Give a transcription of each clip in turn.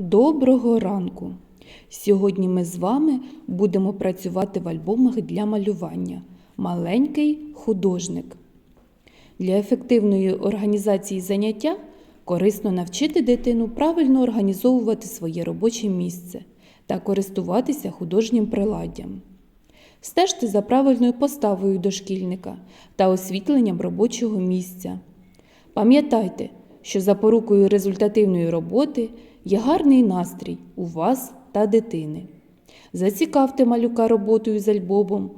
Доброго ранку! Сьогодні ми з вами будемо працювати в альбомах для малювання. Маленький художник. Для ефективної організації заняття корисно навчити дитину правильно організовувати своє робоче місце та користуватися художнім приладдям. Стежте за правильною поставою дошкільника та освітленням робочого місця. Пам'ятайте, що запорукою результативної роботи є гарний настрій у вас та дитини. Зацікавте малюка роботою з альбомом,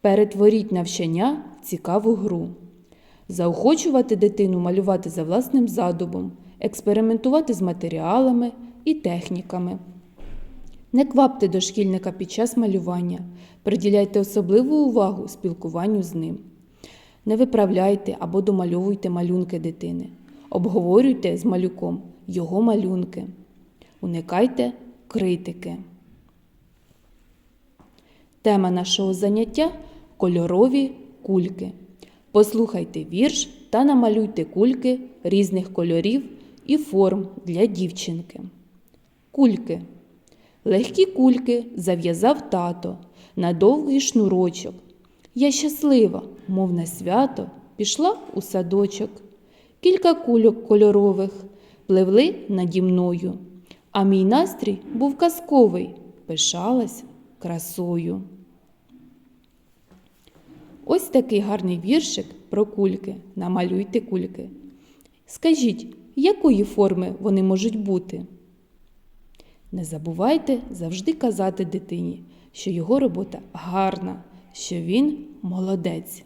перетворіть навчання в цікаву гру. Заохочувати дитину малювати за власним задумом, експериментувати з матеріалами і техніками. Не квапте дошкільника під час малювання, приділяйте особливу увагу спілкуванню з ним. Не виправляйте або домальовуйте малюнки дитини. Обговорюйте з малюком його малюнки. Уникайте критики. Тема нашого заняття кольорові кульки. Послухайте вірш та намалюйте кульки різних кольорів і форм для дівчинки. Кульки. Легкі кульки зав'язав тато на довгий шнурочок. Я щаслива, мов на свято, пішла у садочок. Кілька кульок кольорових пливли наді мною, а мій настрій був казковий, пишалась красою. Ось такий гарний віршик про кульки. Намалюйте кульки. Скажіть, якої форми вони можуть бути? Не забувайте завжди казати дитині, що його робота гарна, що він молодець.